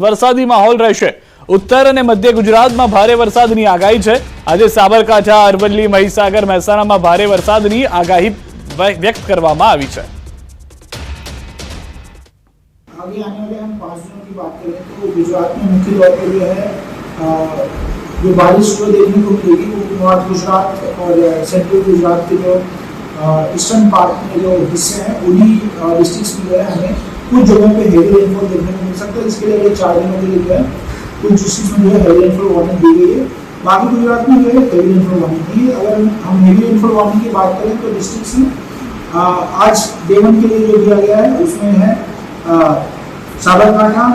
વરસાદી માહોલ રહેશે ઉત્તર અને મધ્ય ગુજરાતમાં ભારે વરસાદની આગાહી છે આજે સાબરકાંઠા અરવલ્લી મહીસાગર મહેસાણામાં ભારે વરસાદની આગાહી વ્ય- વ્યક્ત કરવામાં આવી છે आगे आने वाले हम पाँच दिनों की बात करें तो गुजरात में मुख्य तौर पर जो है अ, जो बारिश जो देखने को मिलेगी वो नॉर्थ गुजरात और सेंट्रल गुजरात के जो ईस्टर्न पार्ट में जो हिस्से हैं उन्हीं डिस्ट्रिक्ट्स में जो है हमें कुछ जगहों पे हेवी रेनफॉल देखने को मिल सकता है इसके लिए अगले चार दिनों के लिए जो है कुछ डिस्ट्रिक्ट्स में जो है हेवी रेनफॉल वार्निंग दी गई है। बाकी गुजरात में जो है हेवी रेनफॉल वार्निंग दी है। अगर हम हेवी रेनफॉल वार्निंग की बात करें तो डिस्ट्रिक्ट्स में आज डे के लिए जो दिया गया है, उसमें है साबरकांठा,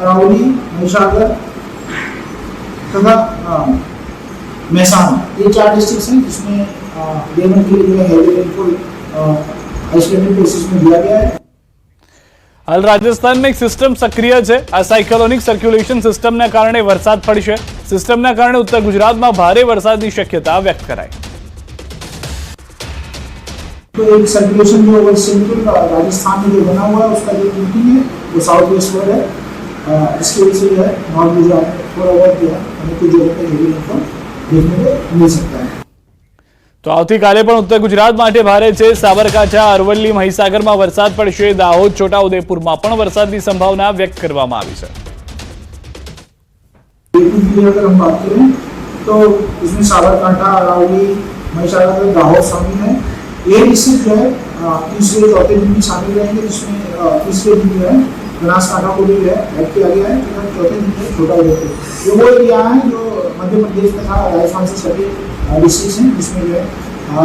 अरावली महिसागर तथा महसाना ये चार डिस्ट्रिक्ट हैं जिसमें डे वन के लिए जो है हेवी रेनफॉल आइसोलेटेड प्लेसेस में दिया गया है। હાલ રાજસ્થાનમાં એક સિસ્ટમ સક્રિય છે આ સાયક્લોનિક સર્ક્યુલેશન સિસ્ટમના કારણે વરસાદ પડશે સિસ્ટમના કારણે ઉત્તર ગુજરાતમાં ભારે વરસાદની શક્યતા વ્યક્ત કરાઈ तो एक सर्कुलेशन जो ओवर सेंट्रल राजस्थान में जो बना हुआ है उसका जो ड्यूटी है वो साउथ वेस्ट वर्ड है अ, इसकी वजह से जो है नॉर्थ गुजरात में थोड़ा बहुत जो है हमें कुछ जगह पर हेवी रेनफॉल देखने को मिल सकता है તો આવતીકાલે પણ ઉત્તર ગુજરાત માટે ભારે છે સાબરકાંઠા અરવલ્લી મહીસાગરમાં વરસાદ પડશે દાહોદ છોટાઉદેપુરમાં પણ વરસાદની સંભાવના વ્યક્ત કરવામાં આવી છે बिल्कुल की अगर हम बात करें तो इसमें साबरकांठा अरावली महिसागर दाहोद शामिल है ये डिस्ट्रिक्ट जो है अ, तीसरे चौथे दिन भी शामिल रहेंगे जिसमें अ, तीसरे दिन जो है बनासकांठा को भी जो है ऐड किया गया है तथा चौथे दिन जो है छोटा उदयपुर ये वो एरिया है जो मध्य प्रदेश तथा राजस्थान से सटे डिस्ट्रिक्ट हैं जिसमें जो है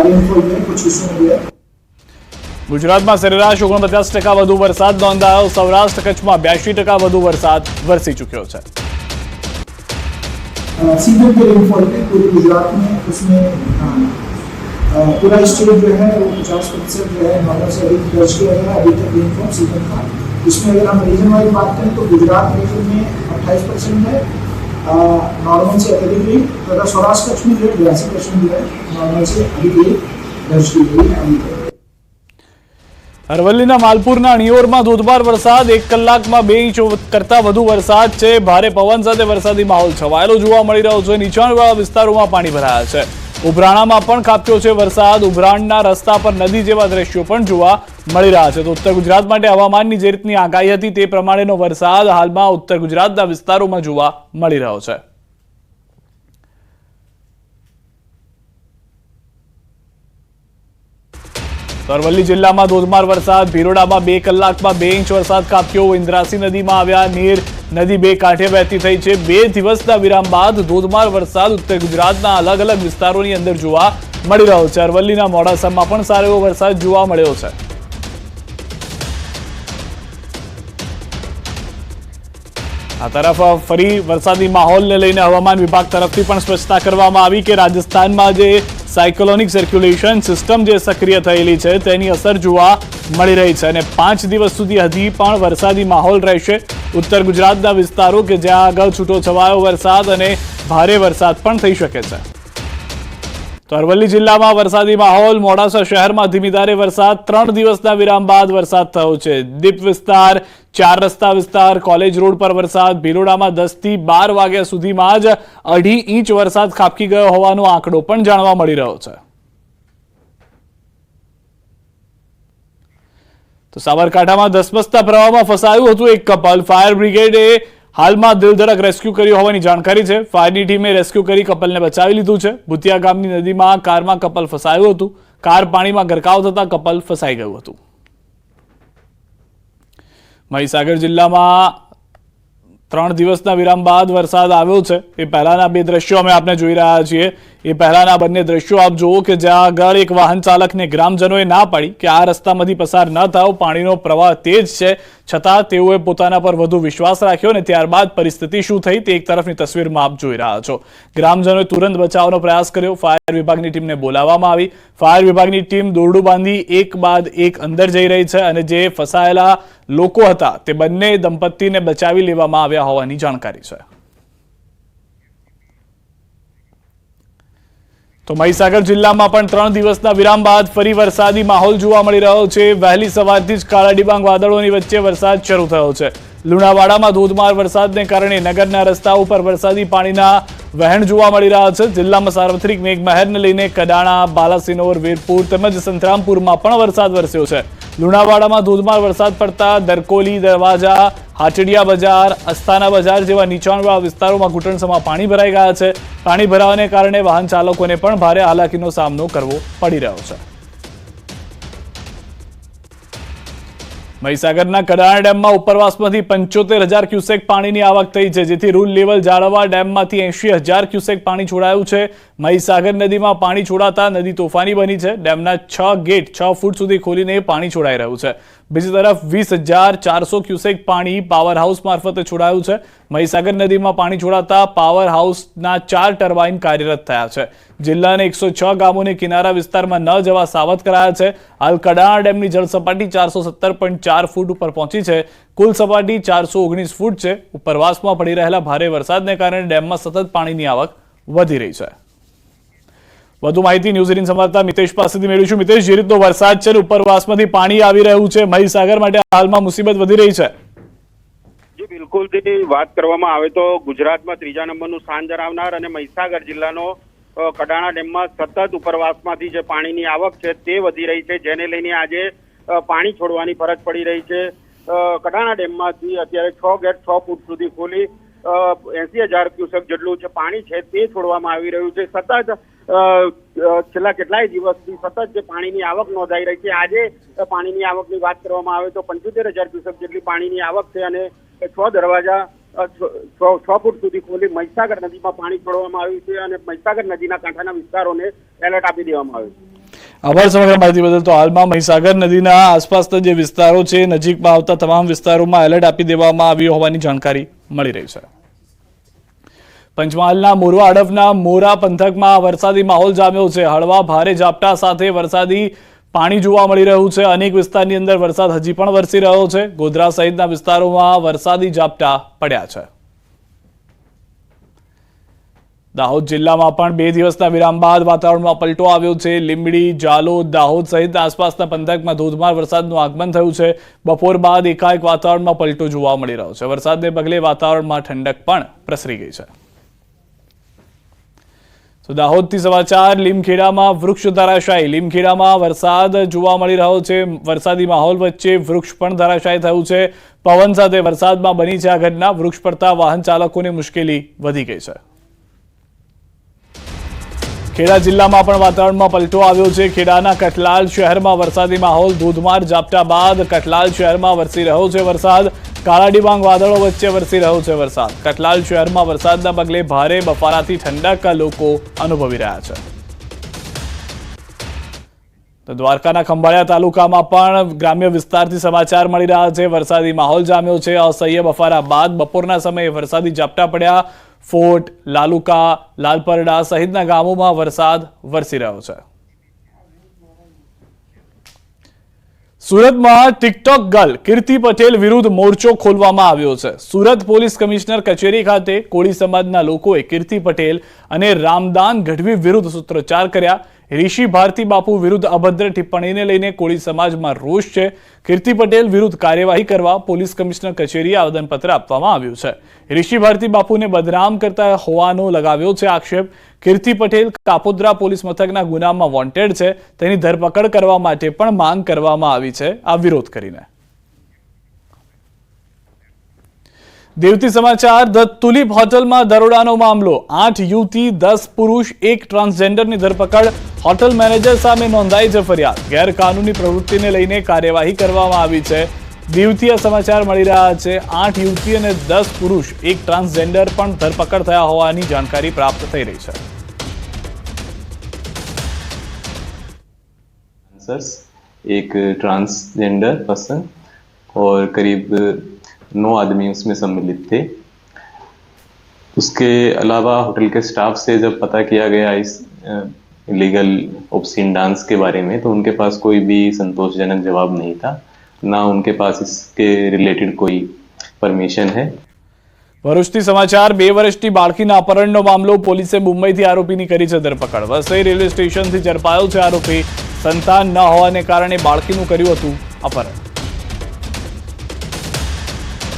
रेनफॉल जो है कुछ हिस्सों में जो है ગુજરાતમાં સરેરાશ ઓગણપચાસ ટકા વધુ વરસાદ નોંધાયો સૌરાષ્ટ્ર કચ્છમાં બ્યાસી ટકા વધુ વરસાદ વરસી ચૂક્યો છે सीजन के रेनफॉल पे पूरे गुजरात में उसमें अ, अ, पूरा स्टेट जो है वो पचास प्रतिशत जो है नॉर्मल से अधिक दर्ज किया गया है अभी तक रेनफॉल सीजन का इसमें अगर हम रीजन वाइज बात करें तो गुजरात रीजन में अट्ठाईस परसेंट है નોર્મલ છે અઢી તથા સૌરાષ્ટ્ર કચ્છની રેટ બ્યાસી પર્સન્ટ નોર્મલ છે અઢી ડિગ્રી દસ આવી અરવલ્લીના માલપુરના અણિયોરમાં ધોધમાર વરસાદ, એક કલાકમાં બે ઇંચ કરતા વધુ વરસાદ છે. ભારે પવન સાથે વરસાદી માહોલ છવાયેલો જોવા મળી રહ્યો છે. નીચાણવાળા વિસ્તારોમાં પાણી ભરાયા છે. ઉભરાણામાં પણ ખાબક્યો છે વરસાદ. ઉભરાણના રસ્તા પર નદી જેવા દ્રશ્યો પણ જોવા મળી રહ્યા છે. તો ઉત્તર ગુજરાત માટે હવામાનની જે રીતની આગાહી હતી તે પ્રમાણેનો વરસાદ હાલમાં ઉત્તર ગુજરાતના વિસ્તારોમાં જોવા મળી રહ્યો છે. અરવલ્લી જિલ્લામાં ધોધમાર વરસાદ. ભીરોડામાં બે કલાકમાં બે ઇંચ વરસાદ કાપ્યો ઇન્દ્રાસી નદીમાં આવ્યા નીર. નદી બે કાંઠે વહેતી થઈ છે. બે દિવસના વિરામ બાદ ધોધમાર વરસાદ ઉત્તર ગુજરાતના અલગ અલગ વિસ્તારોની અંદર જોવા મળી રહ્યો છે. અરવલ્લીના મોડાસામાં પણ સારો એવો વરસાદ જોવા મળ્યો છે. આ તરફ ફરી વરસાદી માહોલને લઈને હવામાન વિભાગ તરફથી પણ સ્પષ્ટતા કરવામાં આવી કે રાજસ્થાનમાં જે સાયક્લોનિક સર્ક્યુલેશન સિસ્ટમ જે સક્રિય થયેલી છે, તેની અસર જોવા મળી રહી છે. અને પાંચ દિવસ સુધી હજી પણ વરસાદી માહોલ રહેશે. ઉત્તર ગુજરાતના વિસ્તારો કે જ્યાં અગાઉ છૂટો છવાયો વરસાદ અને ભારે વરસાદ પણ થઈ શકે છે. તો અરવલ્લી જિલ્લામાં વરસાદી માહોલ, મોડાસા શહેરમાં ધીમી ધારે વરસાદ, ત્રણ દિવસના વિરામ બાદ વરસાદ થયો છે. દીપ વિસ્તાર, ચાર રસ્તા વિસ્તાર, કોલેજ રોડ પર વરસાદ, ભીલોડામાં દસથી બાર વાગ્યા સુધીમાં જ અઢી ઇંચ વરસાદ ખાબકી ગયો હોવાનો આંકડો પણ જાણવા મળી રહ્યો છે. તો સાબરકાંઠામાં ધસમસતા પ્રવાહમાં ફસાયું હતું એક કપલ. ફાયર બ્રિગેડે હાલમાં દિલધડક રેસ્ક્યુ કર્યું હોવાની જાણકારી છે. ફાયરની ટીમે રેસ્ક્યુ કરી કપલને બચાવી લીધું છે. ભૂતિયા ગામની નદીમાં કારમાં કપલ ફસાયું હતું. કાર પાણીમાં ગરકાવ થતા કપલ ફસાઈ ગયું હતું. મહીસાગર જિલ્લામાં ત્રણ દિવસના વિરામ બાદ વરસાદ આવ્યો છે. એ પહેલાના બે દ્રશ્યો અમે આપને જોઈ રહ્યા છીએ. એ પહેલાના બંને દ્રશ્યો આપ જુઓ કે જ્યાં આગળ એક વાહન ચાલકને ગ્રામજનોએ ના પાડી કે આ રસ્તામાંથી પસાર ન થાવ પાણીનો પ્રવાહ તેજ છે. છતાં તેઓએ પોતાના પર વધુ વિશ્વાસ રાખ્યો અને ત્યારબાદ પરિસ્થિતિ શું થઈ તે એક તરફની તસવીરમાં આપ જોઈ રહ્યા છો. ગ્રામજનોએ તુરંત બચાવનો પ્રયાસ કર્યો. ફાયર વિભાગની ટીમને બોલાવવામાં આવી. ફાયર વિભાગની ટીમ દોરડું બાંધી એક બાદ એક અંદર જઈ રહી છે અને જે ફસાયેલા લોકો હતા તે બંને દંપતીને બચાવી લેવામાં આવ્યા હોવાની જાણકારી છે. તો મહીસાગર જિલ્લામાં પણ ત્રણ દિવસના વિરામ બાદ ફરી વરસાદી માહોલ જોવા મળી રહ્યો છે. વહેલી સવારથી જ કાળા ડિબાંગ વાદળોની વચ્ચે વરસાદ શરૂ થયો છે. લુણાવાડામાં ધોધમાર વરસાદને કારણે નગરના રસ્તા ઉપર વરસાદી પાણીના વહેણ જોવા મળી રહ્યા છે. જિલ્લામાં સાર્વત્રિક મેઘમહેરને લઈને કડાણા, બાલાસિનોર, વીરપુર તેમજ સંતરામપુરમાં પણ વરસાદ વરસ્યો છે. લુણાવાડામાં ધોધમાર વરસાદ પડતા દરકોલી, દરવાજા, હાટડિયા બજાર, અસ્તાના બજાર જેવા નીચાણવાળા વિસ્તારોમાં ઘૂંટણસમાં પાણી ભરાઈ ગયા છે. પાણી ભરાવાને કારણે વાહન ચાલકોને પણ ભારે હાલાકીનો સામનો કરવો પડી રહ્યો છે. મહીસાગરના કડાણા ડેમમાં ઉપરવાસમાંથી પંચોતેર હજાર ક્યુસેક પાણીની આવક થઈ છે, જેથી રૂલ લેવલ જાળવવા ડેમમાંથી એંશી હજાર ક્યુસેક પાણી છોડાયું છે. મહીસાગર નદીમાં પાણી છોડાતા નદી તોફાની બની છે. ડેમના છ ગેટ છ ફૂટ સુધી ખોલીને પાણી છોડાઈ રહ્યું છે. બીજી તરફ વીસ હજાર ચારસો ક્યુસેક પાણી પાવર હાઉસ મારફતે છોડાયું છે. મહીસાગર નદીમાં પાણી છોડાતા પાવર હાઉસના ચાર ટર્બાઇન કાર્યરત થયા છે. જિલ્લાના એકસો છ ગામોને કિનારા વિસ્તારમાં ન જવા સાવધ કરાયા છે. હાલ કડાણા ડેમની જળસપાટી ચારસો સત્તર પોઈન્ટ ચાર ફૂટ ઉપર પહોંચી છે. કુલ સપાટી ચારસો ફૂટ છે. ઉપરવાસમાં પડી રહેલા ભારે વરસાદને કારણે ડેમમાં સતત પાણીની આવક વધી રહી છે. વધુ માહિતી ન્યૂઝ એટીન સંવાદદાતા મિતેશ પાસેથી મેળવીશું. મિતેશ, જે રીતનો વરસાદ છે ઉપરવાસમાંથી પાણી આવી રહ્યું છે મહીસાગર માટે હાલમાં મુસીબત વધી રહી છે. જી, બિલકુલ. વાત કરવામાં આવે તો ગુજરાતમાં ત્રીજા નંબરનું સ્થાન ધરાવનાર અને મહીસાગર જિલ્લાનો કડાણા ડેમમાં સતત ઉપરવાસમાંથી જે પાણીની આવક છે તે વધી રહી છે, જેને લઈને આજે પાણી છોડવાની ફરજ પડી રહી છે. કડાણા ડેમમાંથી અત્યારે છ ગેટ છ ફૂટ સુધી ખોલી એસી હજાર ક્યુસેક જેટલું છે પાણી છે તે છોડવામાં આવી રહ્યું છે. સતત છેલ્લા કેટલાય દિવસથી સતત જે પાણીની આવક નોંધાઈ રહી છે, આજે પાણીની આવકની વાત કરવામાં આવે તો પંચોતેર હજાર ક્યુસેક જેટલી પાણીની આવક છે અને છ દરવાજા છ ફૂટ સુધી ખોલી મહીસાગર નદીમાં પાણી છોડવામાં આવ્યું છે અને મહીસાગર નદીના કાંઠાના વિસ્તારોને એલર્ટ આપી દેવામાં આવ્યું છે. આભાર સમગ્ર માહિતી બદલ. તો હાલમાં મહીસાગર નદીના આસપાસના જે વિસ્તારો છે, નજીકમાં આવતા તમામ વિસ્તારોમાં એલર્ટ આપી દેવામાં આવ્યું હોવાની જાણકારી મળી રહી છે. પંચમહાલના મોરવા અડફના મોરા પંથકમાં વરસાદી માહોલ જામ્યો છે. હળવા ભારે ઝાપટા સાથે વરસાદી પાણી જોવા મળી રહ્યું છે. અનેક વિસ્તારની અંદર વરસાદ હજી પણ વરસી રહ્યો છે. ગોધરા સહિતના વિસ્તારોમાં વરસાદી ઝાપટા પડ્યા છે. દાહોદ જિલ્લામાં પણ બે દિવસના વિરામ બાદ વાતાવરણમાં પલટો આવ્યો છે. લીંબડી જાલોદ દાહોદ સહિત આસપાસના પંથકમાં ધોધમાર વરસાદનું આગમન થયું છે. બપોર બાદ એકાએક વાતાવરણમાં પલટો જોવા મળી રહ્યો છે. વરસાદને પગલે વાતાવરણમાં ઠંડક પણ પ્રસરી ગઈ છે. તો દાહોદથી સમાચાર લીમખેડામાં વૃક્ષ ધરાશાયી. લીમખેડામાં વરસાદ જોવા મળી રહ્યો છે. વરસાદી માહોલ વચ્ચે વૃક્ષ પણ ધરાશાયી થયું છે. પવન સાથે વરસાદમાં બની છે આ ઘટના. વૃક્ષ પડતા વાહન ચાલકોને મુશ્કેલી વધી ગઈ છે. ખેડા જિલ્લામાં પણ વાતાવરણમાં પલટો આવ્યો છે. ખેડાના કઠલાલ શહેરમાં વરસાદી માહોલ ધોધમાર. ઝાપટા બાદ કઠલાલ શહેરમાં વરસી રહ્યો છે વરસાદ. કાળા ડિબાંગ વાદળો વચ્ચે વરસી રહ્યો છે વરસાદ. કટલાલ શહેરમાં વરસાદના પગલે ભારે બફારાથી ઠંડક લોકો અનુભવી રહ્યા છે. તો દ્વારકાના ખંભાળિયા તાલુકામાં પણ ગ્રામ્ય વિસ્તારથી સમાચાર મળી રહ્યા છે. વરસાદી માહોલ જામ્યો છે. અસહ્ય બફારા બાદ બપોરના સમયે વરસાદી ઝાપટા પડ્યા. ફોર્ટ, લાલુકા, લાલપરડા સહિતના ગામોમાં વરસાદ વરસી રહ્યો છે. સુરતમાં ટિકટોક ગર્લ કીર્તિ પટેલ વિરુદ્ધ મોરચો ખોલવામાં આવ્યો છે. સુરત પોલીસ કમિશનર કચેરી ખાતે કોળી સમાજના લોકોએ કીર્તિ પટેલ અને રામદાન ગઢવી વિરુદ્ધ સૂત્રોચ્ચાર કર્યા. ઋષિ ભારતી બાપુ વિરુદ્ધ અભદ્ર ટિપ્પણીને લઈને કોળી સમાજમાં રોષ છે. કીર્તિ પટેલ વિરુદ્ધ કાર્યવાહી કરવા પોલીસ કમિશનર કચેરીએ આવેદનપત્ર આપવામાં આવ્યું છે. ઋષિ ભારતી બાપુને બદનામ કરતા હોવાનો લગાવ્યો છે આક્ષેપ. કીર્તિ પટેલ કાપોદ્રા પોલીસ મથકના ગુનામાં વોન્ટેડ છે. તેની ધરપકડ કરવા માટે પણ માંગ કરવામાં આવી છે. આ વિરોધ કરીને. દેવતી સમાચાર, ધ તુલિપ હોટલમાં દરોડાનો મામલો. આઠ યુવતી, દસ પુરુષ, એક ટ્રાન્સજેન્ડરની ધરપકડ. હોટલ મેનેજર સામે નોંધાઈ છે ફરિયાદ ગેરકાનૂની પ્રવૃત્તિને લઈને કાર્યવાહી કરવામાં આવી છે દીવથી આ સમાચાર મળી રહ્યા છે આઠ યુવતી અને દસ પુરુષ એક ટ્રાન્સજેન્ડર પણ ધરપકડ થયા હોવાની જાણકારી પ્રાપ્ત થઈ રહી છે आंसर्स एक ट्रांसजेंडर पर्सन और करीब नौ आदमी उसमें सम्मिलित थे उसके अलावा होटल के स्टाफ से जब पता किया गया इस इलीगल ऑप्सिन डांस के बारे में तो उनके पास कोई भी संतोषजनक जवाब नहीं था ना उनके पास इसके रिलेटेड कोई परमिशन है ભરૂચથી સમાચાર બે વર્ષની બાળકીના અપહરણનો મામલો પોલીસે મુંબઈથી આરોપીની કરી છે ધરપકડ વસઈ રેલવે સ્ટેશનથી ઝડપાયો છે આરોપી સંતાન ન હોવાને કારણે બાળકીનું કર્યું હતું અપહરણ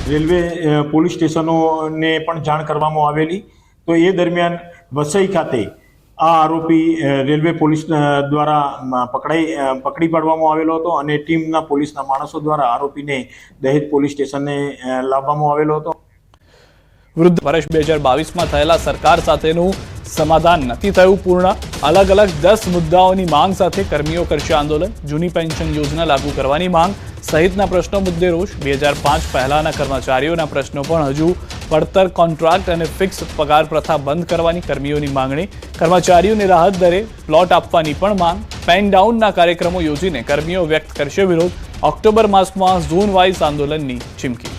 રેલવે અ, પોલીસ સ્ટેશનોને પણ જાણ કરવામાં આવેલી તો એ દરમિયાન વસઈ ખાતે આ આરોપી રેલવે પોલીસ દ્વારા પકડાઈ પકડી પાડવામાં આવેલો હતો અને ટીમના પોલીસના માણસો દ્વારા આરોપીને દહેજ પોલીસ સ્ટેશને લાવવામાં આવેલો હતો. વૃદ્ધ વર્ષ બે હજાર બાવીસમાં થયેલા સરકાર સાથેનું સમાધાન નથી થયું પૂર્ણ. અલગ અલગ દસ મુદ્દાઓની માંગ સાથે કર્મીઓ કરશે આંદોલન. જૂની પેન્શન યોજના લાગુ કરવાની માંગ. સહિતના પ્રશ્નો મુદ્દે રોષ. બે હજાર પાંચ પહેલાના કર્મચારીઓના પ્રશ્નો પણ હજુ પડતર કોન્ટ્રાક્ટ અને ફિક્સ પગાર પ્રથા બંધ કરવાની કર્મીઓની માંગણી. કર્મચારીઓને રાહત દરે પ્લોટ આપવાની પણ માંગ. પેન ડાઉનના કાર્યક્રમો યોજીને કર્મીઓ વ્યક્ત કરશે વિરોધ. ઓક્ટોબર માસમાં ઝોન વાઇઝ આંદોલનની ચીમકી.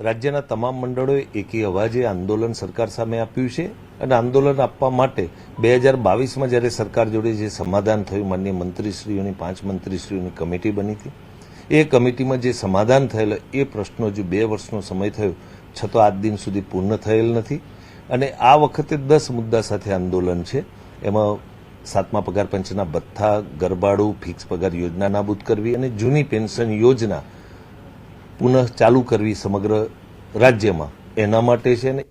રાજ્યના તમામ મંડળોએ એકી અવાજે આંદોલન સરકાર સામે આપ્યું છે અને આંદોલન આપવા માટે બે હજાર બાવીસમાં જ્યારે સરકાર જોડે જે સમાધાન થયું માન્ય મંત્રીશ્રીઓની, પાંચ મંત્રીશ્રીઓની કમિટી બની હતી એ કમિટીમાં જે સમાધાન થયેલ, એ પ્રશ્નો હજુ બે વર્ષનો સમય થયો છતાં આજ દિન સુધી પૂર્ણ થયેલ નથી. અને આ વખતે દસ મુદ્દા સાથે આંદોલન છે. એમાં સાતમા પગાર પંચના ભથ્થા ગરબાડું ફિક્સ પગાર યોજના નાબૂદ કરવી અને જૂની પેન્શન યોજના પુનઃ ચાલુ કરવી સમગ્ર રાજ્યમાં એના માટે છે ને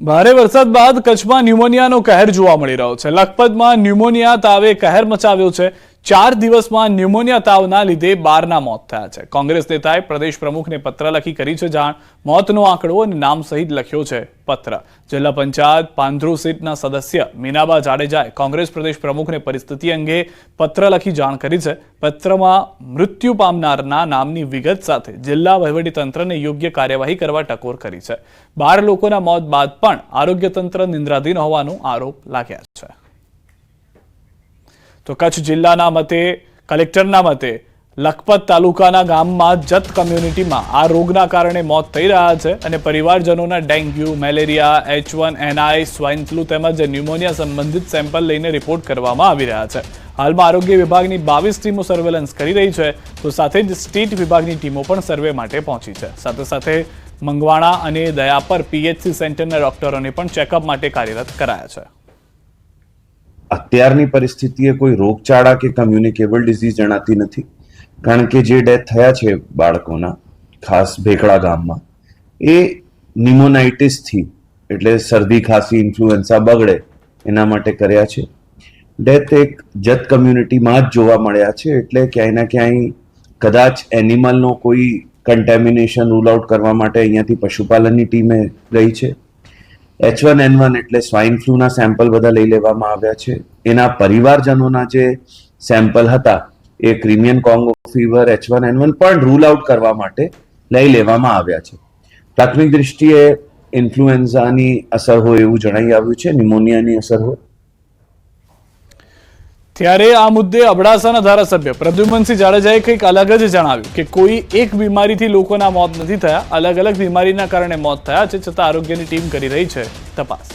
ભારે વરસાદ બાદ કચ્છમાં ન્યુમોનિયાનો કહેર જોવા મળી રહ્યો છે. લખપતમાં ન્યુમોનિયા તાવે કહેર મચાવ્યો છે. ચાર દિવસમાં ન્યુમોનિયા તાવના લીધે બારના મોત થયા છે. કોંગ્રેસ નેતાએ પ્રદેશ પ્રમુખને પત્ર લખી કરી છે જાણ. મોતનો આંકડો અને નામ સહિત લખ્યો છે પત્ર. જિલ્લા પંચાયત પાંધ્રુ સીટના સદસ્ય મીનાબા જાડેજાએ કોંગ્રેસ પ્રદેશ પ્રમુખને પરિસ્થિતિ અંગે પત્ર લખી જાણ કરી છે. પત્રમાં મૃત્યુ પામનારના નામની વિગત સાથે જિલ્લા વહીવટીતંત્રને યોગ્ય કાર્યવાહી કરવા ટકોર કરી છે. બાર લોકોના મોત બાદ પણ આરોગ્ય તંત્ર નિંદ્રાધીન હોવાનો આરોપ લાગ્યા છે. તો કચ્છ જિલ્લાના મતે, કલેક્ટરના મતે, લખપત તાલુકાના ગામમાં જત કમ્યુનિટીમાં આ રોગના કારણે મોત થઈ રહ્યા છે અને પરિવારજનોના dengue, malaria, H one N I swine flu તેમજ ન્યુમોનિયા સંબંધિત સેમ્પલ લઈને રિપોર્ટ કરવામાં આવી રહ્યા છે. હાલમાં આરોગ્ય વિભાગની બાવીસ ટીમો સર્વેલન્સ કરી રહી છે, તો સાથે જ સ્ટેટ વિભાગની ટીમો પણ સર્વે માટે પહોંચી છે. સાથે સાથે મંગવાણા અને દયાપર પીએચસી સેન્ટરના ડોક્ટરોને પણ ચેકઅપ માટે કાર્યરત કરાયા છે. અત્યારની પરિસ્થિતિએ કોઈ રોગચાળા કે કમ્યુનિકેબલ ડિઝીઝ જણાતી નથી. કારણ કે જે ડેથ થયા છે બાળકોના, ખાસ ભેકડા ગામમાં, એ નિમોનાઇટિસથી એટલે શરદી ખાંસી ઇન્ફ્લુએન્ઝા બગડે, એના માટે કર્યા છે. ડેથ એક જત કમ્યુનિટીમાં જ જોવા મળ્યા છે, એટલે ક્યાંય ના ક્યાંય કદાચ એનિમલનો કોઈ કન્ટેમિનેશન રૂલ આઉટ કરવા માટે અહીંયાથી પશુપાલનની ટીમે ગઈ છે. એચ વન એન વન એટલે સ્વાઇન ફ્લૂના સેમ્પલ બધા લઈ લેવામાં આવ્યા છે. એના પરિવારજનોના જે સેમ્પલ હતા, એ Crimean Congo fever H one N one પણ રૂલ આઉટ કરવા માટે લઈ લેવામાં આવ્યા છે. પ્રાથમિક દ્રષ્ટિએ ઇન્ફ્લુએન્ઝાની અસર હોય એવું જણાઈ આવ્યું છે ન્યુમોનિયાની અસર હોય. ત્યારે આ મુદ્દે અબડાસાના ધારાસભ્ય પ્રદ્યુમનસિંહ જાડેજાએ કંઈક અલગ જ જણાવ્યું કે કોઈ એક બીમારીથી લોકોના મોત નથી થયા, અલગ અલગ બીમારીના કારણે મોત થયા છે, છતાં આરોગ્યની ટીમ કરી રહી છે, તપાસ.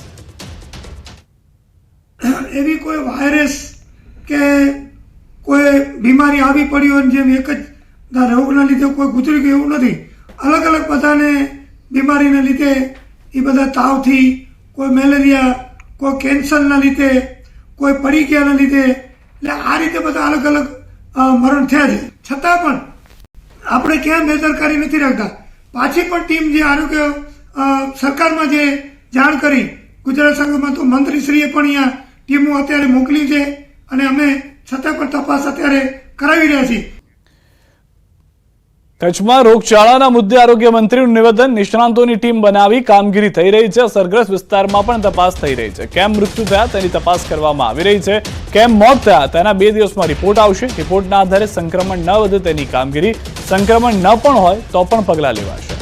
એવી કોઈ વાયરસ કે કોઈ બીમારી આવી પડી હોય જેમ એક જ રોગના લીધે કોઈ ગુજરી ગયું એવું નથી. અલગ અલગ બધાને બીમારીના લીધે એ બધા તાવથી કોઈ મેલેરિયા, કોઈ કેન્સરના લીધે, કોઈ પડી ગયાના લીધે એટલે આ રીતે બધા અલગ અલગ મરણ થયા છે. છતાં પણ આપણે ક્યાં બેદરકારી નથી રાખતા. પાછી પણ ટીમ જે આરોગ્ય સરકારમાં જે જાણ કરી, ગુજરાત સંઘમાં તો મંત્રીશ્રીએ પણ અહીંયા ટીમો અત્યારે મોકલી છે અને અમે છતાં પણ તપાસ અત્યારે કરાવી રહ્યા છીએ. કચ્છમાં રોગચાળાના મુદ્દે આરોગ્ય મંત્રીનું નિવેદન નિષ્ણાંતોની ટીમ બનાવી કામગીરી થઈ રહી છે. અસરગ્રસ્ત વિસ્તારમાં પણ તપાસ થઈ રહી છે. કેમ મૃત્યુ થયા તેની તપાસ કરવામાં આવી રહી છે. કેમ મોત થયા તેના બે દિવસમાં રિપોર્ટ આવશે. રિપોર્ટના આધારે સંક્રમણ ન વધે તેની કામગીરી. સંક્રમણ ન પણ હોય તો પણ પગલાં લેવાશે.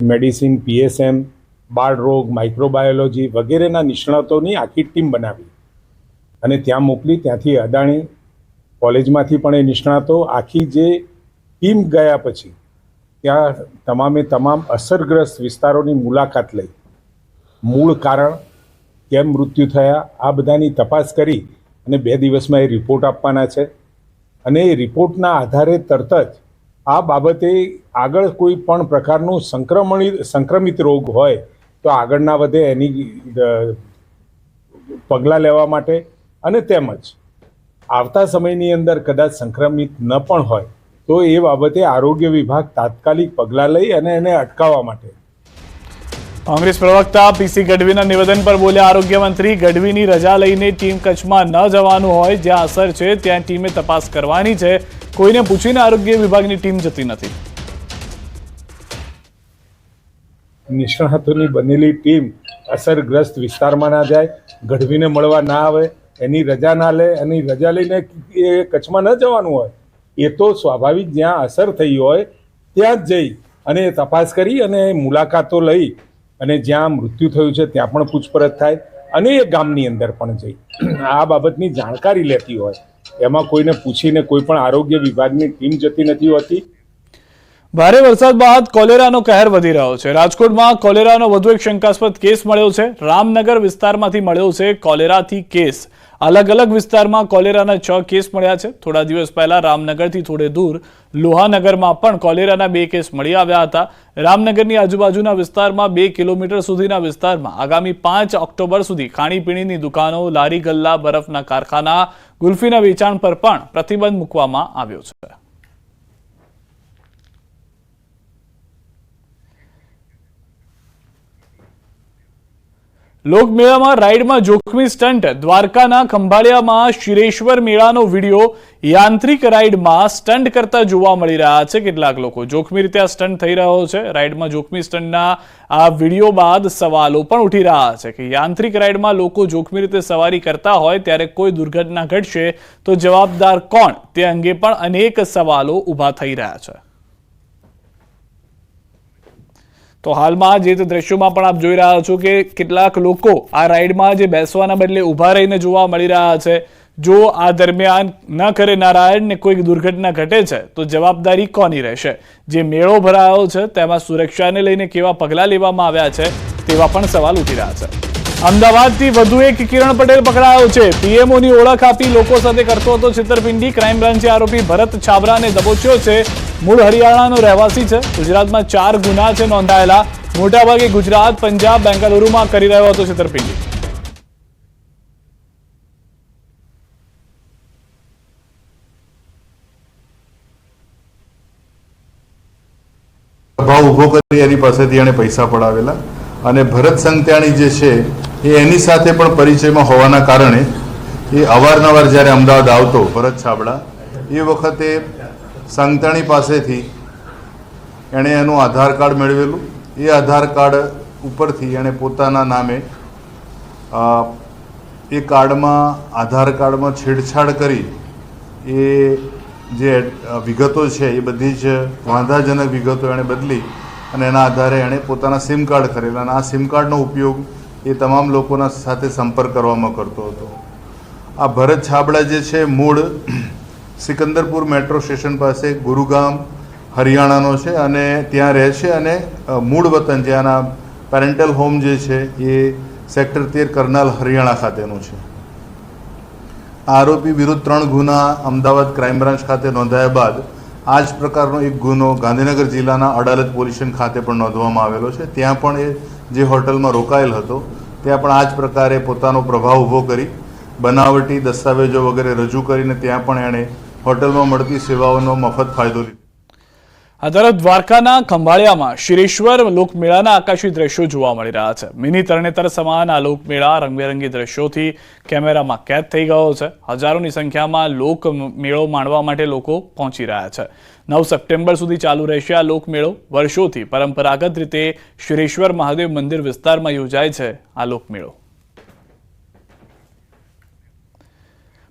મેડિસિન, પીએસએમ બાળરોગ માઇક્રોબાયોલોજી વગેરેના નિષ્ણાતોની આખી ટીમ બનાવી અને ત્યાં મોકલી ત્યાંથી અદાણી કોલેજમાંથી પણ એ નિષ્ણાતો આખી જે ટીમ ગયા પછી ત્યાં તમામે તમામ અસરગ્રસ્ત વિસ્તારોની મુલાકાત લઈ. મૂળ કારણ કેમ મૃત્યુ થયા, આ બધાની તપાસ કરી અને બે દિવસમાં એ રિપોર્ટ આપવાના છે. અને એ રિપોર્ટના આધારે તરત જ આ બાબતે આગળ કોઈ પણ પ્રકારનું સંક્રમણિત સંક્રમિત રોગ હોય તો આગળ ના વધે એની પગલાં લેવા માટે અને તેમજ આવતા સમયની અંદર કદાચ સંક્રમિત ન પણ હોય તો એ બાબતે આરોગ્ય વિભાગ તાત્કાલિક પગલાં લઈ અને એને અટકાવવા માટે. કોંગ્રેસ પ્રવક્તા પીસી ગઢવીના નિવેદન પર બોલ્યા આરોગ્ય મંત્રી ગઢવીની રજા લઈને ટીમ કચ્છમાં ન જવાનું હોય જ્યાં અસર છે ત્યાં ટીમે તપાસ કરવાની છે. કોઈને પૂછીને આરોગ્ય વિભાગની ટીમ જતી નથી. નિષ્ણાતોની બનેલી ટીમ અસરગ્રસ્ત વિસ્તારમાં ના જાય ગઢવીને મળવા ના આવે એની રજા ના લે, એની રજા લઈને એ કચ્છમાં ન જવાનું હોય, એ તો સ્વાભાવિક જ્યાં અસર થઈ હોય ત્યાં જ જઈ અને તપાસ કરી અને મુલાકાતો લઈ અને જ્યાં મૃત્યુ થયું છે ત્યાં પણ પૂછપરછ થાય અને એ ગામની અંદર પણ જઈ. આ બાબતની જાણકારી લેતી હોય, એમાં કોઈને પૂછીને કોઈ પણ આરોગ્ય વિભાગની ટીમ જતી નથી હોતી. ભારે વરસાદ બાદ કોલેરાનો કહેર વધી રહ્યો છે. રાજકોટમાં કોલેરાનો વધુ એક શંકાસ્પદ કેસ મળ્યો છે. રામનગર વિસ્તારમાંથી મળ્યો છે કોલેરાથી કેસ. અલગ અલગ વિસ્તારમાં કોલેરાના છ કેસ મળ્યા છે. થોડા દિવસ પહેલા રામનગરથી થોડે દૂર લોહાનગરમાં પણ કોલેરાના બે કેસ મળી આવ્યા હતા. રામનગરની આજુબાજુના વિસ્તારમાં બે કિલોમીટર સુધીના વિસ્તારમાં આગામી પાંચ ઓક્ટોબર સુધી ખાણીપીણીની દુકાનો, લારી ગલ્લા, બરફના કારખાના, ગુલ્ફીના વેચાણ પર પણ પ્રતિબંધ મૂકવામાં આવ્યો છે. લોકમેળામાં રાઈડમાં જોખમી સ્ટન્ટ દ્વારકાના ખંભાળિયામાં શિરેશ્વર મેળાનો વીડિયો, યાંત્રિક રાઇડમાં સ્ટન્ટ કરતા જોવા મળી રહ્યા છે. કેટલાક લોકો જોખમી રીતે આ સ્ટન્ટ થઈ રહ્યો છે. રાઇડમાં જોખમી સ્ટન્ટના આ વીડિયો બાદ સવાલો પણ ઉઠી રહ્યા છે કે યાંત્રિક રાઇડમાં લોકો જોખમી રીતે સવારી કરતા હોય ત્યારે કોઈ દુર્ઘટના ઘટશે તો જવાબદાર કોણ? તે અંગે પણ અનેક સવાલો ઊભા થઈ રહ્યા છે. તો હાલમાં જે દ્રશ્યોમાં પણ આપ જોઈ રહ્યા છો કે કેટલાક લોકો આ રાઈડમાં જે બેસવાના બદલે ઊભા રહીને જોવા મળી રહ્યા છે. જો આ દરમિયાન ન કરે નારાયણને કોઈક દુર્ઘટના ઘટે છે, તો જવાબદારી કોની રહેશે? જે મેળો ભરાયો છે, તેમાં સુરક્ષાને લઈને કેવા પગલાં લેવામાં આવ્યા છે, તેવા પણ સવાલ ઉઠી રહ્યા છે. અમદાવાદથી વધુ એક કિરણ પટેલ પકડાયો છે. પીએમઓની ઓળખ આપી લોકો સાથે કરતો હતો છેતરપિંડી. ક્રાઇમ બ્રાન્ચે આરોપી ભરત છાબરાને દબોચ્યો છે. મૂળ હરિયાણાનો રહેવાસી છે. ગુજરાતમાં ચાર ગુના છે નોંધાયેલા. મોટાભાગે ગુજરાત, પંજાબ, બેંગાલુરુમાં કરી રહ્યો હતો છેતરપિંડી. ભાવ ઊભો કરી એની પાસેથી એણે પૈસા પડાવેલા અને ભરત સંત્યાણી જે છે એ એની સાથે પણ પરિચયમાં હોવાના કારણે એ અવારનવાર જ્યારે અમદાવાદ આવતો, ભરત છાબડા, એ વખતે સંગતાણી પાસેથી એણે એનું આધાર કાર્ડ મેળવેલું. એ આધાર કાર્ડ ઉપરથી એણે પોતાના નામે એ કાર્ડમાં, આધાર કાર્ડમાં છેડછાડ કરી એ જે વિગતો છે એ બધી જ વાંધાજનક વિગતો એણે બદલી અને એના આધારે એણે પોતાના સિમ કાર્ડ ખરીદેલા અને આ સિમ કાર્ડનો ઉપયોગ એ તમામ લોકોના સાથે સંપર્ક કરવામાં કરતો હતો. આ ભરત છાબડા જે છે, મૂળ સિકંદરપુર મેટ્રો સ્ટેશન પાસે ગુરુગામ હરિયાણાનો છે અને ત્યાં રહે છે અને મૂળ વતન જ્યાંના પેરેન્ટલ હોમ જે છે, એ સેક્ટર તેર કરનાલ હરિયાણા ખાતેનું છે. આરોપી વિરુદ્ધ ત્રણ ગુના અમદાવાદ ક્રાઇમ બ્રાન્ચ ખાતે નોંધાયા બાદ આ જ પ્રકારનો એક ગુનો ગાંધીનગર જિલ્લાના અડાલત પોલીસ ખાતે પણ નોંધવામાં આવેલો છે. ત્યાં પણ એ જે હોટલમાં રોકાયેલ હતો, ત્યાં પણ આ જ પ્રકારે પોતાનો પ્રભાવ ઊભો કરી, બનાવટી દસ્તાવેજો વગેરે રજૂ કરીને ત્યાં પણ એણે હોટલમાં મળતી સેવાઓનો મફત ફાયદો લીધો. આ દ્વારકાના ખંભાળિયામાં શિરેશ્વર લોકમેળાના આકાશી દ્રશ્યો જોવા મળી રહ્યા છે. મિની તરણેતર સમાન આ લોકમેળા રંગબેરંગી દ્રશ્યોથી કેમેરામાં કેદ થઈ ગયો છે. હજારોની સંખ્યામાં લોક મેળો માણવા માટે લોકો પહોંચી રહ્યા છે. નવ સપ્ટેમ્બર સુધી ચાલુ રહેશે આ લોકમેળો. વર્ષોથી પરંપરાગત રીતે શિરેશ્વર મહાદેવ મંદિર વિસ્તારમાં યોજાય છે આ લોકમેળો.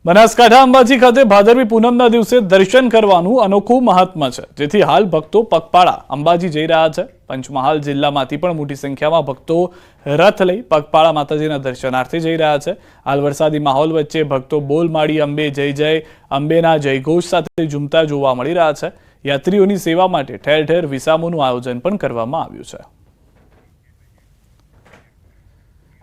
બનાસકાંઠા અંબાજી ખાતે ભાદરવી પૂનમના દિવસે દર્શન કરવાનું અનોખું મહાત્મા છે. જેથી હાલ ભક્તો પગપાળા અંબાજી જઈ રહ્યા છે. પંચમહાલ જિલ્લામાંથી પણ મોટી સંખ્યામાં ભક્તો રથ લઈ પગપાળા માતાજીના દર્શનાર્થે જઈ રહ્યા છે. હાલ વરસાદી માહોલ વચ્ચે ભક્તો બોલ માડી અંબે જય જય, અંબેના જયઘોષ સાથે ઝૂમતા જોવા મળી રહ્યા છે. યાત્રીઓની સેવા માટે ઠેર ઠેર વિસામોનું આયોજન પણ કરવામાં આવ્યું છે.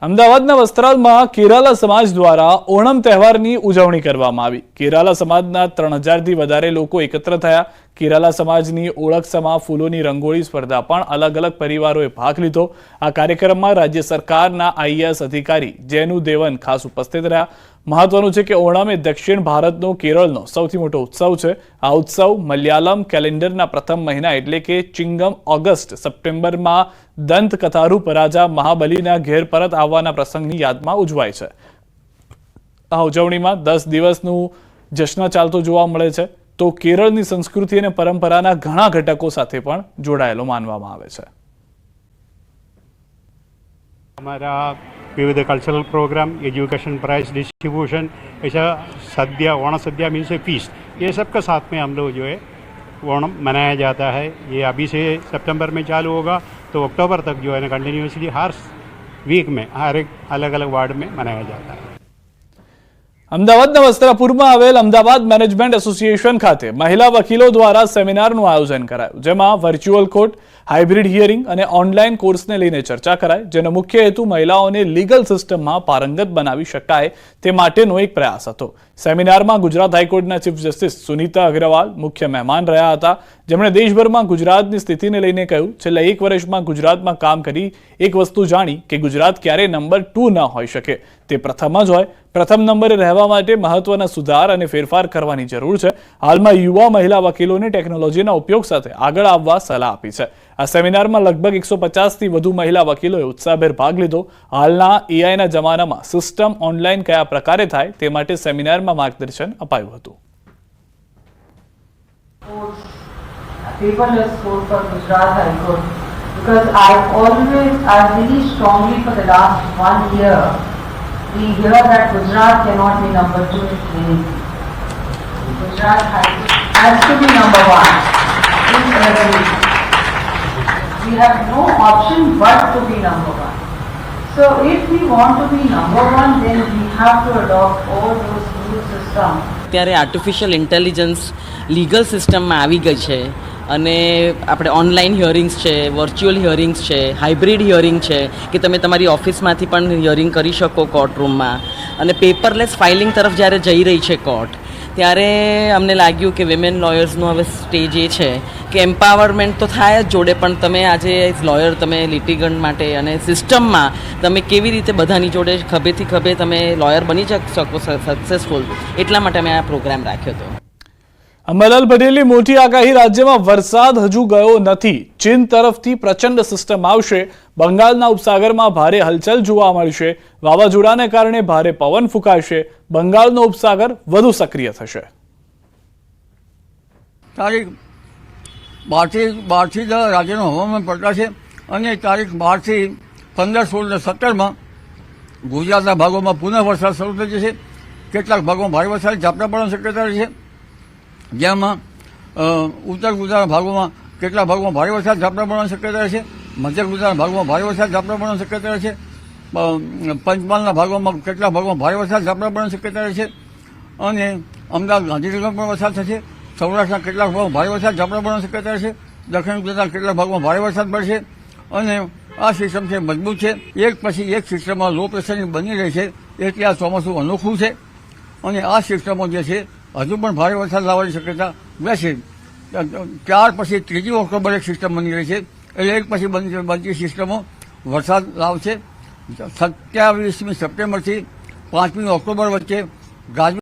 અમદાવાદના વસ્ત્રાલમાં કેરાલા સમાજ દ્વારા ઓણમ તહેવારની ઉજવણી કરવામાં આવી. કેરાલા સમાજના ત્રણ હજારથી વધારે લોકો એકત્ર થયા. કેરાલા સમાજની ઓળખ સમા ફૂલોની રંગોળી સ્પર્ધા પણ અલગ અલગ પરિવારોએ ભાગ લીધો. આ કાર્યક્રમમાં રાજ્ય સરકારના આઈએએસ અધિકારી જેનુ દેવન ખાસ ઉપસ્થિત રહ્યા. મહત્વનું છે કે ઓણમ એ દક્ષિણ ભારતનો કેરળનો સૌથી મોટો ઉત્સવ છે. આ ઉત્સવ મલયાલમ કેલેન્ડરના પ્રથમ મહિના એટલે કે ચિંગમ ઓગસ્ટ સપ્ટેમ્બરમાં દંતકથારૂપ રાજા મહાબલીના ઘેર પરત આવવાના પ્રસંગની યાદમાં ઉજવાય છે. આ ઉજવણીમાં દસ દિવસનું જશ્ન ચાલતો જોવા મળે છે. તો કેરળની સંસ્કૃતિ અને પરંપરાના ઘણા ઘટકો સાથે પણ જોડાયેલો માનવામાં આવે છે. અમારા विविध cultural programme education prize distribution ऐसा सद्या ओणम सद्या मीन्स ए फीस्ट ये सब का साथ में हम लोग जो है ओणम मनाया जाता है। ये अभी से सितंबर में चालू होगा तो अक्टूबर तक जो है ना कंटिन्यूसली हर वीक में, हर एक अलग अलग वार्ड में मनाया जाता है। અમદાવાદના વસ્ત્રાપુરમાં આવેલ અમદાવાદ મેનેજમેન્ટ એસોસિએશન ખાતે મહિલા વકીલો દ્વારા સેમિનારનું આયોજન કરાયું, જેમાં વર્ચ્યુઅલ કોર્ટ, હાઇબ્રિડ હિયરિંગ અને ઓનલાઈન કોર્સને લઈને ચર્ચા કરાઈ, જેનો મુખ્ય હેતુ મહિલાઓને લીગલ સિસ્ટમમાં પારંગત બનાવી શકાય તે માટેનો એક પ્રયાસ હતો. સેમિનારમાં ગુજરાત હાઈકોર્ટના ચીફ જસ્ટિસ સુનીતા અગ્રવાલ મુખ્ય મહેમાન રહ્યા હતા. જેમણે દેશભરમાં ગુજરાતની સ્થિતિને લઈને કહ્યું, છેલ્લા એક વર્ષમાં ગુજરાતમાં કામ કરી એક વસ્તુ જાણી કે ગુજરાત ક્યારેય નંબર ટુ ન હોઈ શકે. તે પ્રથમ જ હોય. પ્રથમ નંબરે રહેવા માટે મહત્વના સુધાર અને ફેરફાર કરવાની જરૂર છે. હાલમાં યુવા મહિલા વકીલોને ટેકનોલોજીના ઉપયોગ સાથે આગળ આવવા સલાહ આપી છે. આ સેમિનારમાં લગભગ એકસો પચાસથી વધુ મહિલા વકીલોએ ઉત્સાહભેર ભાગ લીધો હાલના એઆઈના જમાનામાં સિસ્ટમ ઓનલાઈન કયા પ્રકારે થાય તે માટે સેમિનારમાં માર્ગદર્શન અપાયું હતું paperless code for Gujarat High Court because I've always, I really strongly for the last one year, we hear that Gujarat cannot be number two in anything. Gujarat High Court has to be number one in everything. We have no option but to be number one. So if we want to be number one, then we have to adopt all those new systems અત્યારે artificial intelligence legal સિસ્ટમમાં આવી ગઈ છે અને આપણે online હિયરિંગ્સ છે virtual હિયરિંગ્સ છે hybrid hearing છે કે તમે તમારી ઓફિસમાંથી પણ હિયરિંગ કરી શકો કોર્ટરૂમમાં અને પેપરલેસ ફાઇલિંગ તરફ જ્યારે જઈ રહી છે કોર્ટ ત્યારે અમને લાગ્યું કે વિમેન લોયર્સનું હવે સ્ટેજ એ છે કે એમ્પાવરમેન્ટ તો થાય જ જોડે, પણ તમે આજે એઝ લોયર તમે લિટિગન્ટ માટે અને સિસ્ટમમાં તમે કેવી રીતે બધાની જોડે ખભેથી ખભે તમે લોયર બની શકો સક્સેસફુલ એટલા માટે અમે આ પ્રોગ્રામ રાખ્યો હતો. અંબાલાલ પટેલની મોટી આગાહી રાજ્યમાં વરસાદ હજુ ગયો નથી. ચીન તરફથી પ્રચંડ સિસ્ટમ આવશે. બંગાળના ઉપસાગરમાં ભારે હલચલ જોવા મળશે. વાવાઝોડાને કારણે ભારે પવન ફૂંકાશે. બંગાળનો ઉપસાગર વધુ સક્રિય થશે. તારીખ બારથી બારથી રાજ્યનું હવામાન પડતા છે અને તારીખ બારથી પંદર સોળ ને સત્તરમાં ગુજરાતના ભાગોમાં પુનઃ વરસાદ શરૂ થઈ જશે. કેટલાક ભાગોમાં ભારે વરસાદ, ઝાપટા પડવાની શક્યતા રહેશે. જેમાં ઉત્તર ગુજરાતના ભાગોમાં કેટલા ભાગોમાં ભારે વરસાદ ઝાપટા પડવાની શક્યતા રહેશે મધ્ય ગુજરાતના ભાગોમાં ભારે વરસાદ ઝાપટા પડવાની શક્યતા અ, પંચમહાલના ભાગોમાં કેટલા ભાગોમાં ભારે વરસાદ ઝાપટા પડવાની શક્યતા રહેશે અને અમદાવાદ ગાંધીનગરમાં પણ વરસાદ થશે સૌરાષ્ટ્રના કેટલાક ભાગમાં ભારે વરસાદ ઝાપટા પડવાની શક્યતા રહેશે દક્ષિણ ગુજરાતના કેટલાક ભાગમાં ભારે વરસાદ પડશે અને આ સિસ્ટમ છે મજબૂત છે એક પછી એક સિસ્ટમમાં લો પ્રેશરની બની રહી છે એટલે આ ચોમાસું અનોખું છે અને આ સિસ્ટમો જે છે હજુ પણ ભારે વરસાદ લાવવાની શક્યતા રહેશે ત્યાર પછી ત્રીજી ઓક્ટોબર એક સિસ્ટમ બની રહી છે. એટલે એક પછી બનતી બનતી સિસ્ટમો વરસાદ લાવશે. સત્યાવીસમી સપ્ટેમ્બરથી પાંચમી ઓક્ટોબર વચ્ચે ગાજવીજ